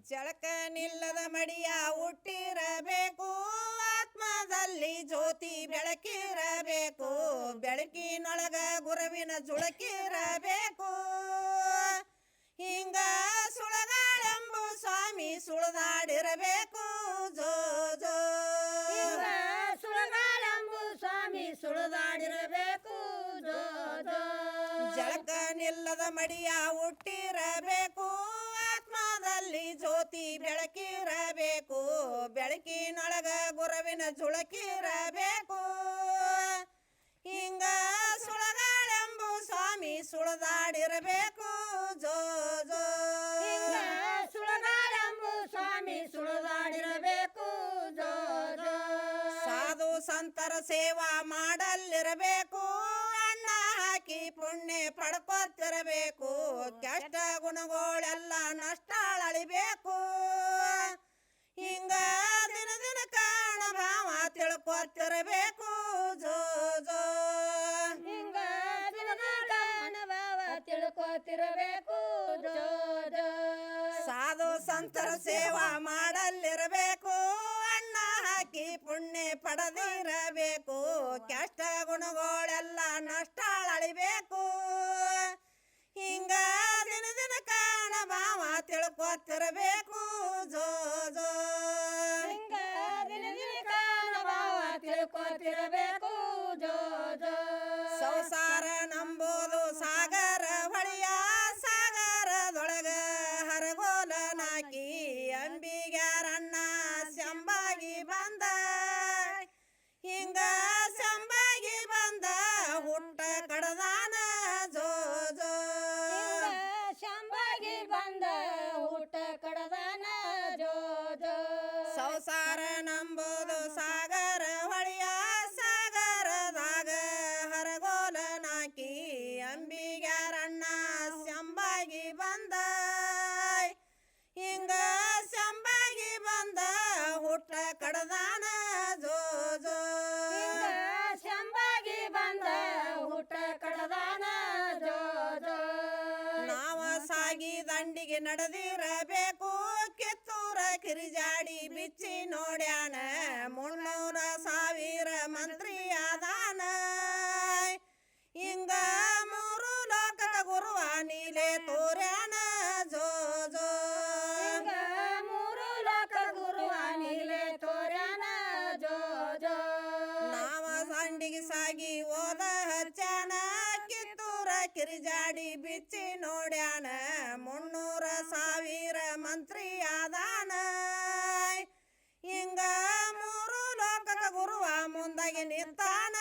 ಜಳಕ ನಿಲ್ಲದ ಮಡಿಯ ಹುಟ್ಟಿರಬೇಕು. ಆತ್ಮದಲ್ಲಿ ಜ್ಯೋತಿ ಬೆಳಕಿರಬೇಕು. ಬೆಳಕಿನೊಳಗ ಗುರುವಿನ ಜುಳಕಿರಬೇಕು. ಹಿಂಗ ಸುಳಗಾಳೆಂಬು ಸ್ವಾಮಿ ಸುಳದಾಡಿರಬೇಕು. ಜೋ ಜೋ. ಸುಳಗಾಳೆಂಬು ಸ್ವಾಮಿ ಸುಳದಾಡಿರಬೇಕು. ಜೋ ಜೋ. ಜಳಕ ನಿಲ್ಲದ ಮಡಿಯ ಹುಟ್ಟಿರಬೇಕು. ಆತ್ಮದಲ್ಲಿ ಜ್ಯೋತಿ ಬೆಳಕಿರಬೇಕು. ಬೆಳಕಿನೊಳಗ ಗುರುವಿನ ಜುಳಕಿರಬೇಕು. ಹಿಂಗ ಸುಳಗಾಳೆಂಬು ಸ್ವಾಮಿ ಸುಳದಾಡಿರಬೇಕು. ಜೋ ಜೋ. ಈಗ ಸುಳಗಾಳೆಂಬು ಸ್ವಾಮಿ ಸುಳದಾಡಿರಬೇಕು. ಜೋ ಜೋ. ಸಾಧು ಸಂತರ ಸೇವಾ ಮಾಡಲ್ಲಿರಬೇಕು. ಹಾಕಿ ಪುಣ್ಯ ಪಡ್ಕೋತಿರಬೇಕು. ಕಷ್ಟ ಗುಣಗಳೆಲ್ಲ ನಷ್ಟ ಅಳಿಬೇಕು ಹಿಂಗ ದಿನ ದಿನ ಕಾಣ ಭಾವ ತಿಳ್ಕೋತಿರಬೇಕು. ಜೋ ಜೋ. ಹಿಂಗ ದಿನ ಕಾಣ ಭಾವ ತಿಳ್ಕೋತಿರಬೇಕು. ಜೋ ಜೋ. ಸಾಧು ಸಂತರ ಸೇವಾ ಮಾಡಲ್ಲಿರಬೇಕು. ಹಾಕಿ ಪುಣ್ಯ ಪಡೆದಿರಬೇಕು. ಕಷ್ಟ ಗುಣಗಳೆಲ್ಲ ನಷ್ಟ ಅಳಿಬೇಕು ಹಿಂಗ ದಿನ ದಿನ ಕಾಣ ಭಾವ ತಿಳ್ಕೊತಿರಬೇಕು. ನಂಬೋದು ಸಾಗರ ಹೊಳೆಯ ಸಾಗರದಾಗ ಹರಗೋಲ ನಾಕಿ ಅಂಬಿಗ್ಯಾರಣ್ಣ ಶಂಬಾಗಿ ಬಂದ ಹಿಂಗ ಶಂಬಾಗಿ ಬಂದ ಹುಟ್ಟ ಕಡದಾನ ಜೋ ಜೋ ಶಂಬಾಗಿ ಬಂದ ಹುಟ್ಟ ಕಡದಾನ ಜೋ ಜೋ ನಾವ ಸಾಗಿ ದಂಡಿಗೆ ನಡೆದಿರಬೇಕು. ಕಿರಿಜಾಡಿ ಬಿಚ್ಚಿ ನೋಡ್ಯಾನ ಮುನ್ನೂರ ಸಾವಿರ ಮಂತ್ರಿ ಆದಾನ ಹಿಂಗ ಮೂರು ಲೋಕದ ಗುರುವ ನೀಲೆ ತೋರ್ಯಾನ ಜೋ ಜೋ ಹಿಂಗ ಮೂರು ಲೋಕ ಗುರುವ ನೀಲೆ ತೋರ್ಯಾನ ಜೋ ಜೋ ನಾವ ಸಂಡಿಗೆ ಸಾಗಿ ಓದ ಹಚ್ಚಾನ ಕಿತ್ತೂರ ಕಿರಿಜಾಡಿ ಬಿಚ್ಚಿ ನೋಡ್ಯಾನ ಮುನ್ನೂರ ಒಳಗೆ ನಿಂತಾನ